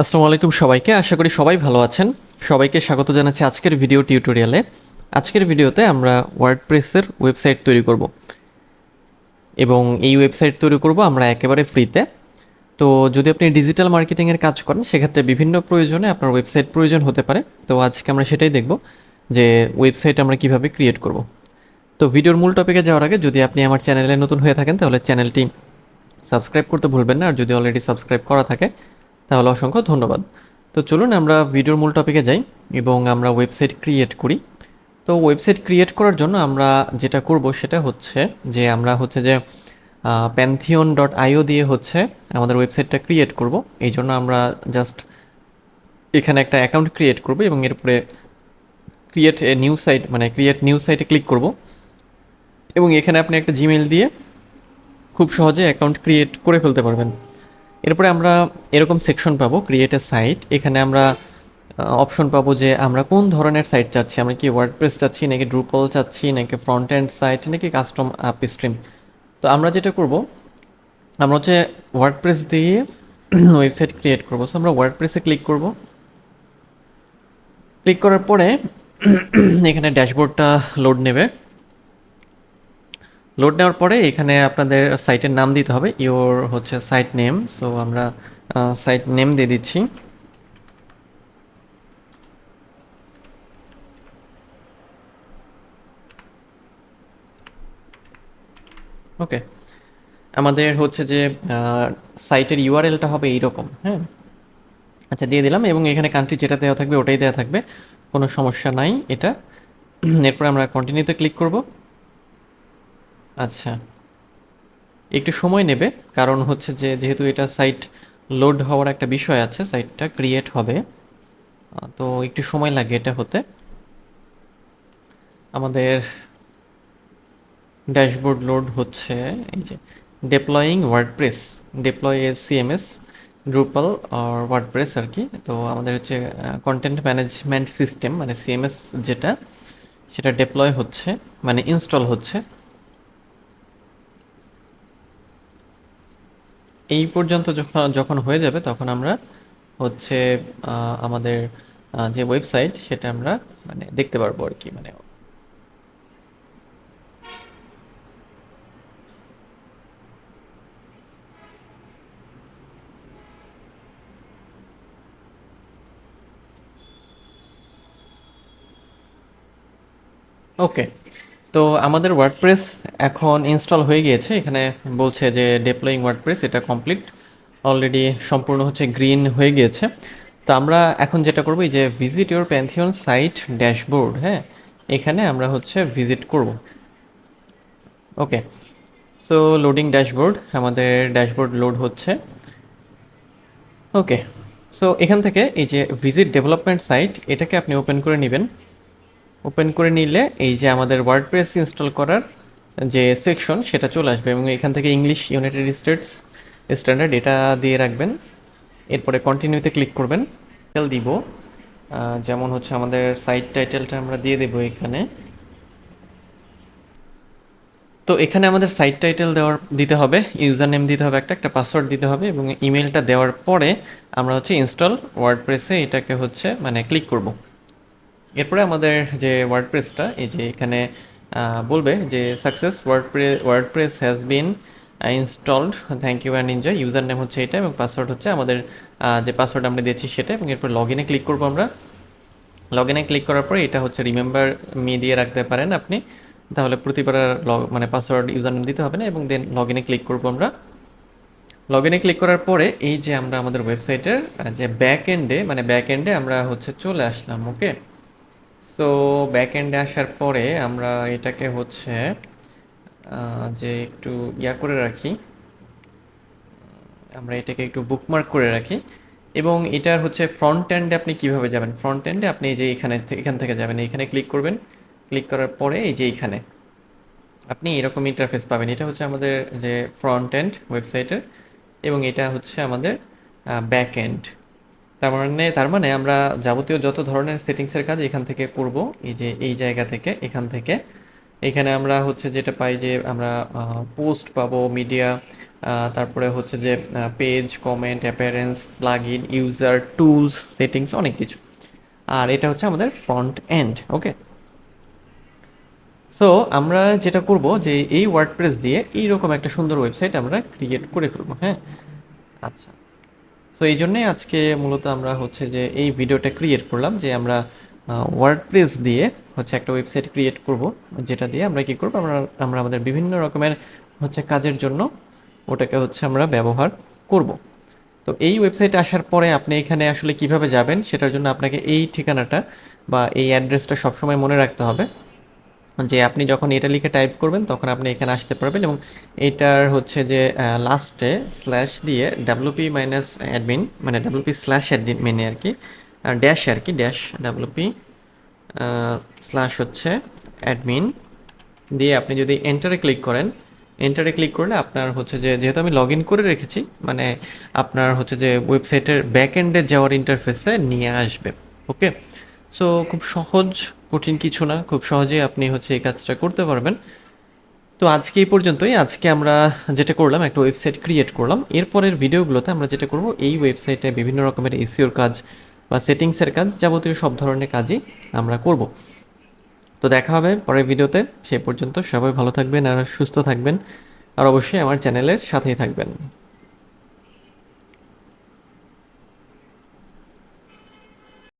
আসসালামু আলাইকুম সবাইকে। আশা করি সবাই ভালো আছেন। সবাইকে স্বাগত জানাচ্ছি আজকের ভিডিও টিউটোরিয়ালে। আজকের ভিডিওতে আমরা ওয়ার্ডপ্রেসের ওয়েবসাইট তৈরি করব। এবং এই ওয়েবসাইট তৈরি করব আমরা একেবারে ফ্রিতে। তো যদি আপনি ডিজিটাল মার্কেটিংয়ের কাজ করেন, সেক্ষেত্রে বিভিন্ন প্রয়োজনে আপনার ওয়েবসাইট প্রয়োজন হতে পারে। তো আজকে আমরা সেটাই দেখব যে ওয়েবসাইট আমরা কীভাবে ক্রিয়েট করব। তো ভিডিওর মূল টপিকে যাওয়ার আগে যদি আপনি আমার চ্যানেলে নতুন হয়ে থাকেন, তাহলে চ্যানেলটি সাবস্ক্রাইব করতে ভুলবেন না। আর যদি অলরেডি সাবস্ক্রাইব করা থাকে তাহলে অসংখ্য ধন্যবাদ। তো চলুন আমরা ভিডিওর মূল টপিকে যাই এবং আমরা ওয়েবসাইট ক্রিয়েট করি। তো ওয়েবসাইট ক্রিয়েট করার জন্য আমরা যেটা করব সেটা হচ্ছে যে আমরা হচ্ছে যে প্যান্থিয়ন ডট আইও দিয়ে হচ্ছে আমাদের ওয়েবসাইটটা ক্রিয়েট করব। এই জন্য আমরা জাস্ট এখানে একটা অ্যাকাউন্ট ক্রিয়েট করব এবং এরপরে ক্রিয়েট এ নিউ সাইট মানে ক্রিয়েট নিউ সাইটে ক্লিক করব। এবং এখানে আপনি একটা জিমেল দিয়ে খুব সহজে অ্যাকাউন্ট ক্রিয়েট করে ফেলতে পারবেন। এরপরে আমরা এরকম সেকশন পাবো ক্রিয়েট এ সাইট এখানে আমরা অপশন পাবো যে আমরা কোন ধরনের সাইট চাচ্ছি? আমরা কি ওয়ার্ডপ্রেস চাচ্ছি, নাকি ড্রুপল চাচ্ছি, নাকি ফ্রন্ট এন্ড সাইট নাকি কাস্টম আপ স্ট্রিম তো আমরা যেটা করব, আমরা হচ্ছে ওয়ার্ডপ্রেস দিয়ে ওয়েবসাইট ক্রিয়েট করব। সো আমরা ওয়ার্ডপ্রেসে ক্লিক করব। ক্লিক করার পরে এখানে ড্যাশবোর্ডটা লোড নেবে। লোড নেওয়ার পরে এখানে আপনাদের সাইটের নাম দিতে হবে। ইওর হচ্ছে সাইট নেম সো আমরা সাইট নেম দিয়ে দিচ্ছি। ওকে আমাদের হচ্ছে যে সাইটের ইউআরএলটা হবে এইরকম হ্যাঁ? আচ্ছা দিয়ে দিলাম এবং এখানে কান্ট্রি যেটা দেওয়া থাকবে ওটাই দেওয়া থাকবে, কোনো সমস্যা নাই এটা। এরপর আমরা কন্টিনিউতে ক্লিক করব। আচ্ছা। একটু সময় নেবে, কারণ হচ্ছে যে যেহেতু এটা সাইট লোড হওয়ার একটা বিষয় আছে সাইটটা ক্রিয়েট হবে। তো একটু সময় লাগে এটা হতে। আমাদের ড্যাশবোর্ড লোড হচ্ছে এই যে deploying WordPress deploy a CMS Drupal R WordPress আর কি। তো আমাদের হচ্ছে কন্টেন্ট ম্যানেজমেন্ট সিস্টেম মানে সিএমএস যেটা, সেটা ডেপ্লয় হচ্ছে মানে ইনস্টল হচ্ছে। এই পর্যন্ত যখন যখন হয়ে যাবে, তখন আমরা হচ্ছে আমাদের যে ওয়েবসাইট, সেটা আমরা মানে দেখতে পারব আর কি মানে। ওকে তো আমাদের ওয়ার্ডপ্রেস এখন ইনস্টল হয়ে গিয়েছে। এখানে বলছে যে ডেপ্লয়িং ওয়ার্ডপ্রেস এটা কমপ্লিট অলরেডি সম্পূর্ণ হচ্ছে গ্রিন হয়ে গিয়েছে। তো আমরা এখন যেটা করব, এই যে visit your Pantheon site dashboard হ্যাঁ? এখানে আমরা হচ্ছে ভিজিট করব। ওকে সো লোডিং ড্যাশবোর্ড আমাদের ড্যাশবোর্ড লোড হচ্ছে। ওকে সো এখান থেকে এই যে ভিজিট ডেভেলপমেন্ট সাইট এটাকে আপনি ওপেন করে নেবেন। ওপেন করে নিলে এই যে আমাদের ওয়ার্ডপ্রেস ইনস্টল করার যে সেকশন সেটা চলে আসবে এবং এখান থেকে ইংলিশ ইউনাইটেড স্টেটস স্ট্যান্ডার্ড এটা দিয়ে রাখবেন। এরপরে কন্টিনিউতে ক্লিক করবেন। টাইটেল দিব। যেমন হচ্ছে আমাদের সাইট টাইটেলটা আমরা দিয়ে দেবো এখানে। তো এখানে আমাদের সাইট টাইটেল দেওয়ার, দিতে হবে ইউজার নেম দিতে হবে একটা একটা পাসওয়ার্ড দিতে হবে এবং ইমেলটা দেওয়ার পরে আমরা হচ্ছে ইনস্টল ওয়ার্ডপ্রেসে এটাকে হচ্ছে মানে ক্লিক করব। এরপরে আমাদের যে ওয়ার্ডপ্রেসটা এই যে এখানে বলবে যে success ওয়ার্ডপ্রে WordPress has been installed thank you and enjoy user name হচ্ছে এটা এবং পাসওয়ার্ড হচ্ছে আমাদের যে পাসওয়ার্ড আমরা দিয়েছি সেটা এবং এরপর লগ ইনে ক্লিক করব আমরা। লগ ইনে ক্লিক করার পরে এটা হচ্ছে রিমেম্বার মি দিয়ে রাখতে পারেন আপনি। তাহলে প্রতিবার লগ মানে পাসওয়ার্ড ইউজার নেম দিতে হবে না এবং দেন লগ ইনে ক্লিক করব আমরা। লগ ইনে ক্লিক করার পরে এই যে আমরা আমাদের ওয়েবসাইটের যে ব্যাক এন্ডে মানে ব্যাক এন্ডে আমরা হচ্ছে চলে আসলাম ওকে সো ব্যাক এন্ডে আসার পরে আমরা এটাকে হচ্ছে যে একটু ইয়া করে রাখি, আমরা এটাকে একটু বুকমার্ক করে রাখি, এবং এটার হচ্ছে ফ্রন্ট এন্ডে আপনি কীভাবে যাবেন? ফ্রন্ট এন্ডে আপনি যে এখানে এখান থেকে যাবেন, এখানে ক্লিক করবেন ক্লিক করার পরে এই যে এইখানে আপনি এরকম ইন্টারফেস পাবেন। এটা হচ্ছে আমাদের যে ফ্রন্ট এন্ড ওয়েবসাইটের এবং এটা হচ্ছে আমাদের ব্যাক এন্ড তার মানে তার মানে আমরা যাবতীয় যত ধরনের সেটিংসের কাজ এখান থেকে করব, এই যে এই জায়গা থেকে, এখান থেকে। এখানে আমরা হচ্ছে যেটা পাই যে আমরা পোস্ট পাবো মিডিয়া তারপরে হচ্ছে যে page comment appearance plugin user tools settings অনেক কিছু। আর এটা হচ্ছে আমাদের ফ্রন্ট এন্ড ওকে সো আমরা যেটা করব যে এই ওয়ার্ডপ্রেস দিয়ে এইরকম একটা সুন্দর ওয়েবসাইট আমরা ক্রিয়েট করে ফেলব হ্যাঁ? আচ্ছা। সো এই জন্যে আজকে মূলত আমরা হচ্ছে যে এই ভিডিওটা ক্রিয়েট করলাম যে আমরা ওয়ার্ডপ্রেস দিয়ে হচ্ছে একটা ওয়েবসাইট ক্রিয়েট করব, যেটা দিয়ে আমরা কী করব? আমরা আমরা আমাদের বিভিন্ন রকমের হচ্ছে কাজের জন্য ওটাকে হচ্ছে আমরা ব্যবহার করব। তো এই ওয়েবসাইটে আসার পরে আপনি এখানে আসলে কীভাবে যাবেন? সেটার জন্য আপনাকে এই ঠিকানাটা বা এই অ্যাড্রেসটা সবসময় মনে রাখতে হবে। যে আপনি যখন এটা লিখে টাইপ করবেন, তখন আপনি এখানে আসতে পারবেন এবং এটার হচ্ছে যে লাস্টে স্ল্যাশ দিয়ে ডাব্লুপি মাইনাস অ্যাডমিন মানে ডাব্লুপি স্ল্যাশ অ্যাডমিনে আর কি ড্যাশ আর কি ড্যাশ ডাব্লুপি স্ল্যাশ হচ্ছে অ্যাডমিন দিয়ে আপনি যদি এন্টারে ক্লিক করেন এন্টারে ক্লিক করলে আপনার হচ্ছে যে, যেহেতু আমি লগ করে রেখেছি মানে আপনার হচ্ছে যে ওয়েবসাইটের ব্যাক এন্ডে যাওয়ার ইন্টারফেসে নিয়ে আসবে ওকে সো খুব সহজ কঠিন কিছু না, খুব সহজেই আপনি হচ্ছে এই কাজটা করতে পারবেন। তো আজকে এই পর্যন্তই। আজকে আমরা যেটা করলাম, একটা ওয়েবসাইট ক্রিয়েট করলাম। এরপরের ভিডিওগুলোতে আমরা যেটা করব, এই ওয়েবসাইটে বিভিন্ন রকমের এসিওর কাজ বা সেটিংসের কাজ যাবতীয় সব ধরনের কাজই আমরা করব। তো দেখা হবে পরের ভিডিওতে। সে পর্যন্ত সবাই ভালো থাকবেন আর সুস্থ থাকবেন। আর অবশ্যই আমার চ্যানেলের সাথেই থাকবেন।